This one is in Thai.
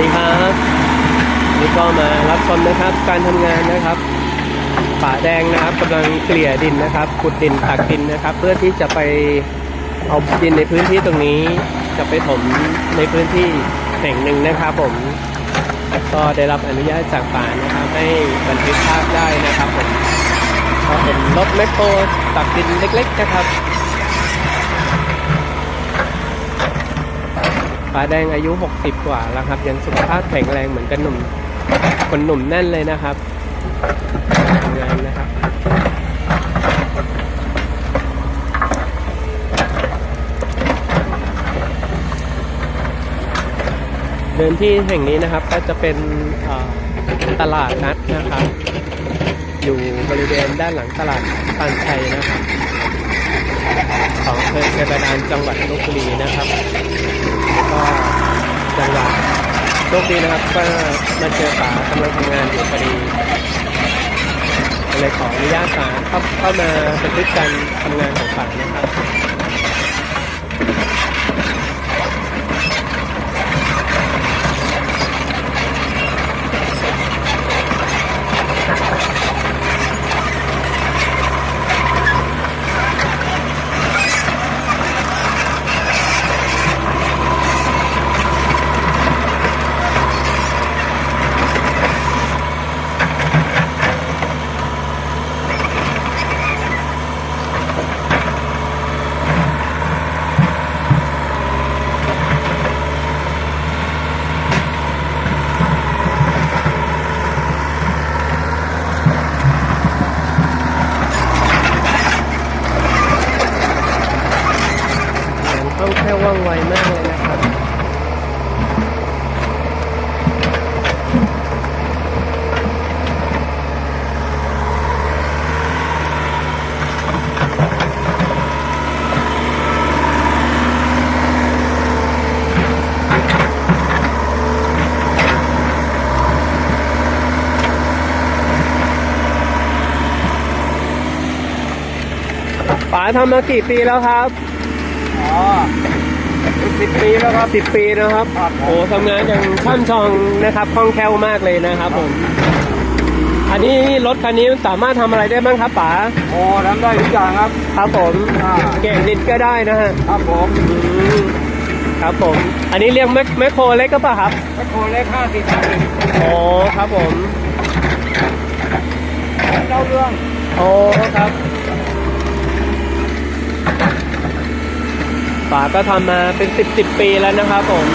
ดีครับนี่ก็มารับชมนะครับการทำงานนะครับป่าแดงนะครับกำลังเกลี่ยดินนะครับขุดดินตักดินนะครับ เพื่อที่จะไปเอาดินในพื้นที่ตรงนี้ จะไปถมในพื้นที่แห่งหนึ่งนะครับผมก็ได้รับอนุญาตจากป่านะครับให้บันทึกภาพได้นะครับผมก็เป็นรถแมคโครตักดินเล็ก ๆ นะครับ ฟ้าแดงอายุ 60 กว่าแล้วครับ ยังสุขภาพแข็งแรงเหมือนกันหนุ่ม คนหนุ่มแน่นเลยนะครับทำงานนะครับ เดินที่แห่งนี้นะครับก็จะเป็นตลาดนัดนะครับ อยู่บริเวณด้านหลังตลาดปานชัยนะครับ ของ อำเภอเชยบาดาลจังหวัดลบบุรีนะครับก็จังหวัดโชคดีนะครับก็มาเจอป๋ากำลังทำงานอยู่พอดีเลยขออนุญาตป๋าเข้าเข้ามาบันทึกการทำงานของป๋านะครับ อย่างคล่องแคล่วว่องไวมากเลยนะครับ ป๋า ทำมากี่ปีแล้วครับ อ๋อสิบปีแล้วครับสิบปีนะครับ ครับโอ้ทำงานอย่างช่ำชองนะครับคล่องแคล่วมากเลยนะครับผม อันนี้รถคันนี้สามารถทำอะไรได้บ้างครับป๋า โอ้ทำได้ทุกอย่างครับ ครับผมอ่าเก่งดินก็ได้นะฮะครับผมอืมครับผม อันนี้เรียกแมคแมคโครเล็กก็ปล่ะครับ แม่โคเล็กห้าสิบโอ้ครับผมเจ้าเรื่อง โอ้ครับ ป๋าก็ทำมาเป็นสิบสิบปีแล้วนะครับผม